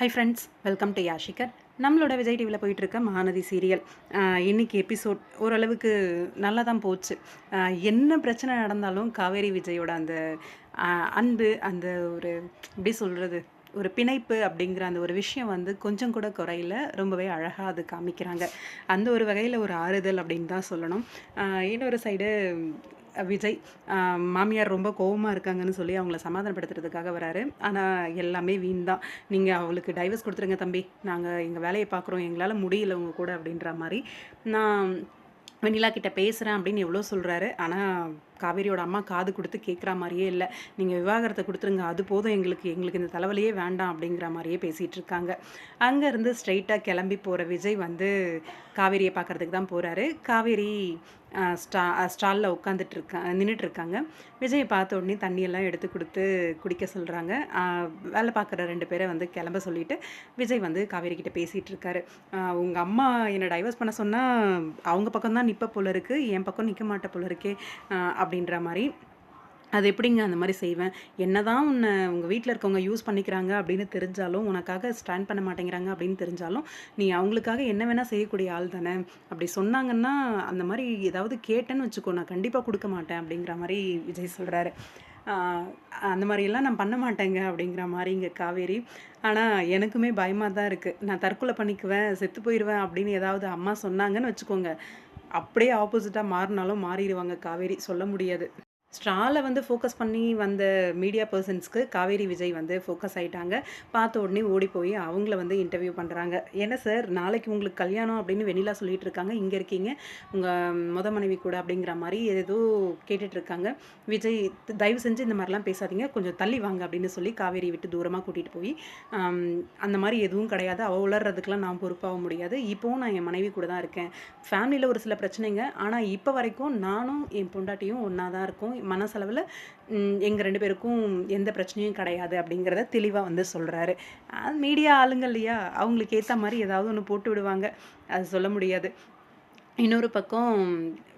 High friends welcome to யாஷிகர் நம்மளோட விஜய் டிவியில் போயிட்டுருக்க மகாநதி சீரியல் இன்றைக்கி எபிசோட் ஓரளவுக்கு நல்லா தான் போச்சு என்ன பிரச்சனை நடந்தாலும் காவேரி விஜயோட அந்த அன்பு அந்த ஒரு எப்படி சொல்கிறது ஒரு பிணைப்பு அப்படிங்கிற அந்த ஒரு விஷயம் வந்து கொஞ்சம் கூட குறையில ரொம்பவே அழகாக அது காமிக்கிறாங்க. அந்த ஒரு வகையில் ஒரு ஆறுதல் அப்படின்னு தான் சொல்லணும். இன்னொரு சைடு விஜய் மாமியார் ரொம்ப கோவமாக இருக்காங்கன்னு சொல்லி அவங்கள சமாதானப்படுத்துறதுக்காக வராரு. ஆனால் எல்லாமே வீண் தான். நீங்கள் அவளுக்கு டைவர்ஸ் கொடுத்துருங்க தம்பி. நாங்கள் எங்கள் வேலையை பார்க்குறோம். எங்களால் முடியல உங்கள் கூட அப்படின்ற மாதிரி. நான் வெண்ணிலா கிட்ட பேசுகிறேன் அப்படின்னு எவ்வளோ சொல்கிறாரு ஆனால் காவேரியோட அம்மா காது கொடுத்து கேட்குற மாதிரியே இல்லை. நீங்கள் விவாகரத்தை கொடுத்துருங்க அது போதும். எங்களுக்கு எங்களுக்கு இந்த தலைவலியே வேண்டாம் அப்படிங்கிற மாதிரியே பேசிகிட்டு இருக்காங்க. அங்கேருந்து ஸ்ட்ரைட்டாக கிளம்பி போகிற விஜய் வந்து காவேரியை பார்க்கறதுக்கு தான் போகிறாரு காவேரி ஸ்டா ஸ்டாலில் உட்காந்துட்டு இருக்கா நின்றுட்டு இருக்காங்க. விஜயை பார்த்த உடனே தண்ணியெல்லாம் எடுத்து கொடுத்து குடிக்க சொல்கிறாங்க வேலை பார்க்குற ரெண்டு பேரை வந்து கிளம்ப சொல்லிட்டு விஜய் வந்து காவேரி கிட்ட பேசிகிட்டு இருக்காரு உங்கள் அம்மா என்னை டைவர்ஸ் பண்ண சொன்னால் அவங்க பக்கம் தான் நிற்ப போல இருக்குது என் பக்கம் நிற்க மாட்ட போல இருக்கே. அப்படின்ற மாதிரி அது எப்படிங்க அந்த மாதிரி செய்வேன்? என்ன தான் உன்னை உங்கள் வீட்டில் இருக்கவங்க யூஸ் பண்ணிக்கிறாங்க அப்படின்னு தெரிஞ்சாலும் உனக்காக ஸ்டாண்ட் பண்ண மாட்டேங்கிறாங்க அப்படின்னு தெரிஞ்சாலும் நீ அவங்களுக்காக என்ன வேணால் செய்யக்கூடிய ஆள் தானே? அப்படி சொன்னாங்கன்னா அந்த மாதிரி ஏதாவது கேட்டேன்னு வச்சுக்கோ நான் கண்டிப்பாக கொடுக்க மாட்டேன் அப்படிங்கிற மாதிரி விஜய் சொல்கிறாரு அந்த மாதிரியெல்லாம் நான் பண்ண மாட்டேங்க அப்படிங்கிற மாதிரி இங்கே காவேரி. ஆனால் எனக்குமே பயமாக தான் இருக்குது நான் தற்கொலை பண்ணிக்குவேன் செத்து போயிடுவேன் அப்படின்னு ஏதாவது அம்மா சொன்னாங்கன்னு வச்சுக்கோங்க. அப்படியே ஆப்போசிட்டாக மாறினாலும் மாறிடுவாங்க காவேரி. சொல்ல முடியாது. ஸ்ட்ரால வந்து ஃபோக்கஸ் பண்ணி வந்த மீடியா பர்சன்ஸ்க்கு காவேரி விஜய் வந்து ஃபோக்கஸ் ஆகிட்டாங்க பார்த்த உடனே ஓடி போய் அவங்கள வந்து இன்டர்வியூ பண்ணுறாங்க என்ன சார் நாளைக்கு உங்களுக்கு கல்யாணம் அப்படின்னு வெண்ணிலா சொல்லிட்டு இருக்காங்க. இங்கே இருக்கீங்க. உங்கள் முத மனைவி கூட அப்படிங்கிற மாதிரி ஏதோ கேட்டுட்ருக்காங்க விஜய் தயவு செஞ்சு இந்த மாதிரிலாம் பேசாதீங்க. கொஞ்சம் தள்ளி வாங்க அப்படின்னு சொல்லி காவேரி விட்டு தூரமாக கூட்டிகிட்டு போய் அந்த மாதிரி எதுவும் கிடையாது. அவள் உளர்றதுக்கெலாம் நான் பொறுப்பாக முடியாது. இப்போவும் நான் என் மனைவி கூட தான் இருக்கேன். ஃபேமிலியில் ஒரு சில பிரச்சனைங்க. ஆனால் இப்போ வரைக்கும் நானும் என் பொண்டாட்டியும் ஒன்றா தான் இருக்கோம். மனசளவில் எங்கள் ரெண்டு பேருக்கும் எந்த பிரச்சனையும் கிடையாது அப்படிங்கிறத தெளிவாக வந்து சொல்கிறாரு மீடியா ஆளுங்க இல்லையா? அவங்களுக்கு ஏற்ற மாதிரி ஏதாவது ஒன்று போட்டு விடுவாங்க. அது சொல்ல முடியாது. இன்னொரு பக்கம்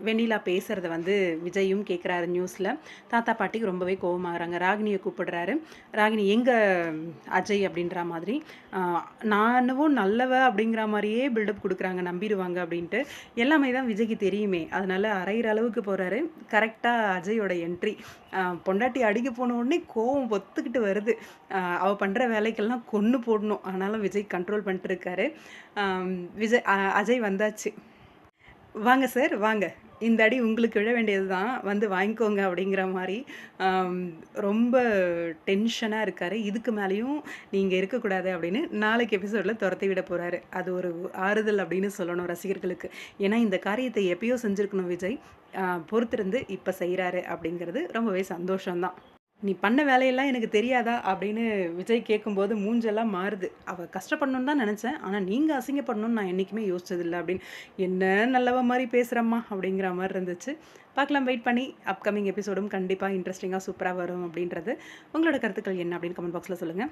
வெண்ணிலா பேசுகிறத வந்து விஜயும் கேட்குறாரு நியூஸில் தாத்தா பாட்டிக்கு ரொம்பவே கோவமாகறாங்க. ராகினியை கூப்பிடுறாரு. ராகினி எங்கே அஜய்? அப்படின்ற மாதிரி. நானும் நல்லவ அப்படிங்கிற மாதிரியே பில்டப் கொடுக்குறாங்க. நம்பிடுவாங்க அப்படின்ட்டு. எல்லாமே தான் விஜய்க்கு தெரியுமே. அதனால் அரைகிற அளவுக்கு போகிறாரு கரெக்டாக அஜயோட என்ட்ரி பொண்டாட்டி அடிக்க போன உடனே கோவம் ஒத்துக்கிட்டு வருது. அவள் பண்ணுற வேலைக்கெல்லாம் கொன்று போடணும். ஆனாலும் விஜய் கண்ட்ரோல் பண்ணிட்டு இருக்காரு. விஜய் அஜய் வந்தாச்சு. வாங்க சார் வாங்க. இந்த அடி உங்களுக்கு விழ வேண்டியது தான் வந்து வாங்கிக்கோங்க அப்படிங்கிற மாதிரி ரொம்ப டென்ஷனாக இருக்கார். இதுக்கு மேலேயும் நீங்கள் இருக்கக்கூடாது அப்படின்னு நாளைக்கு எபிசோடில் துரத்தி விட போகிறாரு அது ஒரு ஆறுதல் அப்படின்னு சொல்லணும் ரசிகர்களுக்கு. ஏன்னா இந்த காரியத்தை எப்பயோ செஞ்சுருக்கணும் விஜய். பொறுத்திருந்து இப்போ செய்கிறாரு அப்படிங்கிறது ரொம்பவே சந்தோஷம்தான். நீ பண்ண வேலையெல்லாம் எனக்கு தெரியாதா? அப்படின்னு விஜய் கேட்கும்போது மூஞ்செல்லாம் மாறுது. அவள் கஷ்டப்படணும்னு தான் நினச்சேன். ஆனால் நீங்கள் அசிங்கப்படணும்னு நான் என்றைக்குமே யோசிச்சதில்லை அப்படின்னு. என்ன நல்லவ மாதிரி பேசுகிறம்மா அப்படிங்கிற மாதிரி இருந்துச்சு. பார்க்கலாம் வெயிட் பண்ணி. அப்கமிங் எபிசோடும் கண்டிப்பாக இன்ட்ரெஸ்டிங்காக சூப்பராக வரும் அப்படின்றது. உங்களோட கருத்துக்கள் என்ன அப்படின்னு கமெண்ட் பாக்ஸில் சொல்லுங்கள்